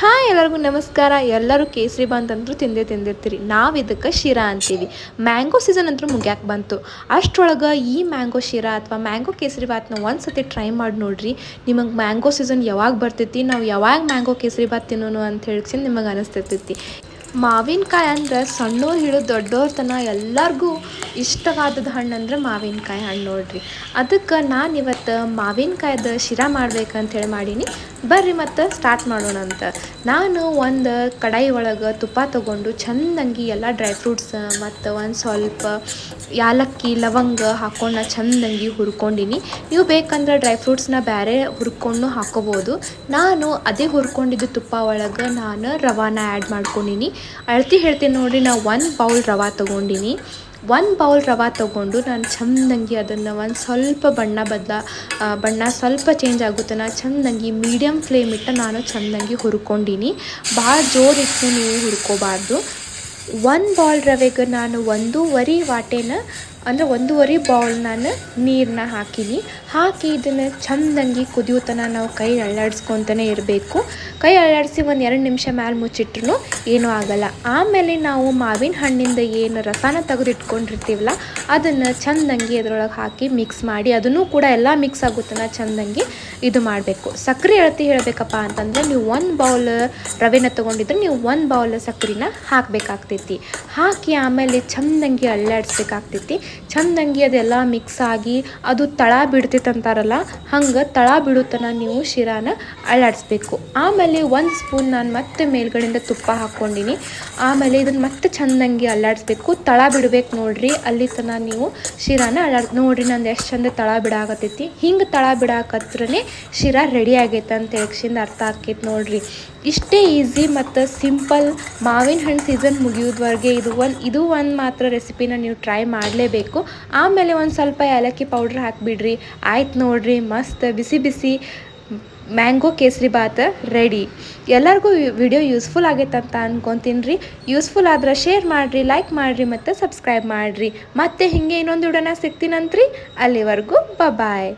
Hi, ಎಲ್ಲರಿಗೂ ನಮಸ್ಕಾರ. ಎಲ್ಲರೂ ಕೇಸರಿ ಬಾತ್ ಅಂತೂ ತಿಂದೇ ತಿಂದಿರ್ತೀರಿ. ನಾವು ಇದಕ್ಕೆ ಶಿರಾ ಅಂತೀವಿ. ಮ್ಯಾಂಗೋ ಸೀಸನ್ ಅಂತೂ ಮುಗ್ಯಾಕೆ ಬಂತು. ಅಷ್ಟರೊಳಗೆ ಈ ಮ್ಯಾಂಗೋ ಶಿರಾ ಅಥವಾ ಮ್ಯಾಂಗೋ ಕೇಸರಿ ಬಾತ್ನ ಒಂದು ಸತಿ ಟ್ರೈ ಮಾಡಿ ನೋಡ್ರಿ. ನಿಮಗೆ ಮ್ಯಾಂಗೋ ಸೀಸನ್ ಯಾವಾಗ ಬರ್ತೈತಿ? ನಾವು ಯಾವಾಗ ಮ್ಯಾಂಗೋ ಕೇಸರಿ ಬಾತ್ ತಿನ್ನೋನು ಅಂತ ಹೇಳಿ ನಿಮಗೆ ಅನಿಸ್ತೈತಿ ಮಾವಿನಕಾಯಿ ಅಂದರೆ ಸಣ್ಣವ್ರು ಹಿಡಿದು ದೊಡ್ಡವ್ರ ತನ ಎಲ್ಲರಿಗೂ ಇಷ್ಟವಾದದ ಹಣ್ಣು ಅಂದರೆ ಮಾವಿನಕಾಯಿ ಹಣ್ಣು ನೋಡ್ರಿ. ಅದಕ್ಕೆ ನಾನು ಇವತ್ತು ಮಾವಿನಕಾಯ್ದು ಶಿರಾ ಮಾಡ್ಬೇಕಂತೇಳಿ ಮಾಡೀನಿ. ಬರ್ರಿ ಮತ್ತು ಸ್ಟಾರ್ಟ್ ಮಾಡೋಣ ಅಂತ. ನಾನು ಒಂದು ಕಡಾಯಿ ಒಳಗೆ ತುಪ್ಪ ತೊಗೊಂಡು ಚಂದಂಗಿ ಎಲ್ಲ ಡ್ರೈ ಫ್ರೂಟ್ಸ್ ಮತ್ತು ಒಂದು ಸ್ವಲ್ಪ ಯಾಲಕ್ಕಿ, ಲವಂಗ ಹಾಕೊಂಡು ಚಂದಂಗಿ ಹುರ್ಕೊಂಡಿನಿ. ನೀವು ಬೇಕಂದ್ರೆ ಡ್ರೈ ಫ್ರೂಟ್ಸ್ನ ಬೇರೆ ಹುರ್ಕೊಂಡು ಹಾಕೋಬೋದು. ನಾನು ಅದೇ ಹುರ್ಕೊಂಡಿದ್ದ ತುಪ್ಪ ಒಳಗೆ ನಾನು ರವಾನ ಆ್ಯಡ್ ಮಾಡ್ಕೊಂಡಿನಿ. ಅಳತಿ ಹೇಳ್ತೀನಿ ನೋಡಿ ನಾ ಒಂದು ಬೌಲ್ ರವೆ ತೊಗೊಂಡಿನಿ. ಒಂದು ಬೌಲ್ ರವೆ ತೊಗೊಂಡು ನಾನು ಚಂದಂಗಿ ಅದನ್ನು ಒಂದು ಸ್ವಲ್ಪ ಬಣ್ಣ ಬದಲ ಬಣ್ಣ ಸ್ವಲ್ಪ ಚೇಂಜ್ ಆಗುತ್ತನ ಚಂದಂಗಿ ಮೀಡಿಯಮ್ ಫ್ಲೇಮ್ ಇಟ್ಟು ನಾನು ಚಂದಂಗಿ ಹುರ್ಕೊಂಡಿನಿ. ಭಾಳ ಜೋರಿಟ್ಟು ನೀವು ಹುರ್ಕೋಬಾರ್ದು. ಒಂದು ಬೌಲ್ ರವೆಗೆ ನಾನು ಒಂದೂವರೆ ವಾಟೆನ ಅಂದರೆ ಒಂದೂವರೆ ಬೌಲ್ ನಾನು ನೀರನ್ನ ಹಾಕೀನಿ. ಹಾಕಿ ಇದನ್ನು ಚಂದಂಗಿ ಕುದಿಯೋತನ ನಾವು ಕೈ ಅಳ್ಳಾಡಿಸ್ಕೊತಾನೆ ಇರಬೇಕು. ಕೈ ಅಳ್ಳಾಡಿಸಿ ಒಂದು ಎರಡು ನಿಮಿಷ ಮೇಲೆ ಮುಚ್ಚಿಟ್ರು ಏನೂ ಆಗಲ್ಲ. ಆಮೇಲೆ ನಾವು ಮಾವಿನ ಹಣ್ಣಿಂದ ಏನು ರಸನ ತೆಗೆದಿಟ್ಕೊಂಡಿರ್ತೀವಲ್ಲ, ಅದನ್ನು ಚಂದಂಗಿ ಅದರೊಳಗೆ ಹಾಕಿ ಮಿಕ್ಸ್ ಮಾಡಿ, ಅದನ್ನು ಕೂಡ ಎಲ್ಲ ಮಿಕ್ಸ್ ಆಗುತ್ತನ ಚಂದಂಗಿ ಇದು ಮಾಡಬೇಕು. ಸಕ್ಕರೆ ಅಳತಿ ಹೇಳಬೇಕಪ್ಪ ಅಂತಂದರೆ ನೀವು ಒಂದು ಬೌಲ್ ರವೆನ ತೊಗೊಂಡಿದ್ರೆ ನೀವು ಒಂದು ಬೌಲ್ ಸಕ್ಕರೆನ ಹಾಕಬೇಕಾಗ್ತೈತಿ. ಹಾಕಿ ಆಮೇಲೆ ಚಂದಂಗಿ ಅಳ್ಳಾಡಿಸ್ಬೇಕಾಗ್ತೈತಿ. ಚಂದಂಗಿ ಅದೆಲ್ಲ ಮಿಕ್ಸ್ ಆಗಿ ಅದು ತಳ ಅಂತಾರಲ್ಲ ಹಂಗೆ ತಳ ಬಿಡುತ್ತನ ನೀವು ಶಿರಾನ ಅಳ್ಳಾಡಿಸ್ಬೇಕು. ಆಮೇಲೆ ಒಂದು ಸ್ಪೂನ್ ನಾನು ಮತ್ತೆ ಮೇಲ್ಗಡೆಯಿಂದ ತುಪ್ಪ ಹಾಕ್ಕೊಂಡಿನಿ. ಆಮೇಲೆ ಇದನ್ನು ಮತ್ತೆ ಚಂದಂಗಿ ಅಲ್ಲಾಡಿಸ್ಬೇಕು ತಳ ಬಿಡ್ಬೇಕು ನೋಡ್ರಿ, ಅಲ್ಲಿ ತನಕ ನೀವು ಶಿರಾನ ಅಳಾಡ್ ನೋಡ್ರಿ ನಂದು ಎಷ್ಟು ಚಂದ ತಳ ಬಿಡಾಕತ್ತೈತಿ. ಹಿಂಗೆ ತಳ ಬಿಡಾಕತ್ರನೇ ಶಿರಾ ರೆಡಿ ಆಗೈತೆ ಅಂತ ಯಕ್ಷಿಂದ ಅರ್ಥ ಆಕೈತಿ ನೋಡ್ರಿ. ಇಷ್ಟೇ ಈಸಿ ಮತ್ತು ಸಿಂಪಲ್ ಮಾವಿನ ಹಣ್ಣು ಸೀಸನ್ ಮುಗಿಯೋದ್ವರೆಗೆ ಇದು ಒಂದು ಇದು ಒಂದು ಮಾತ್ರ ರೆಸಿಪಿನ ನೀವು ಟ್ರೈ ಮಾಡಲೇಬೇಕು. ಆಮೇಲೆ ಒಂದು ಸ್ವಲ್ಪ ಏಲಕ್ಕಿ ಪೌಡ್ರ್ ಹಾಕಿಬಿಡ್ರಿ. ಆಯ್ತು ನೋಡ್ರಿ, ಮಸ್ತ್ ಬಿಸಿ ಬಿಸಿ ಮ್ಯಾಂಗೋ ಕೇಸರಿ ಬಾತ್ ರೆಡಿ. ಎಲ್ಲರಿಗೂ ವಿಡಿಯೋ ಯೂಸ್ಫುಲ್ ಆಗೈತೆ ಅಂತ ಅನ್ಕೊತೀನಿ ರೀ. ಯೂಸ್ಫುಲ್ ಆದ್ರೆ ಶೇರ್ ಮಾಡಿರಿ, ಲೈಕ್ ಮಾಡಿರಿ ಮತ್ತು ಸಬ್ಸ್ಕ್ರೈಬ್ ಮಾಡಿರಿ. ಮತ್ತೆ ಹಿಂಗೆ ಇನ್ನೊಂದು ವಿಡಿಯೋನ ಸಿಗ್ತೀನಂತ್ರಿ. ಅಲ್ಲಿವರೆಗೂ ಬಾಯ್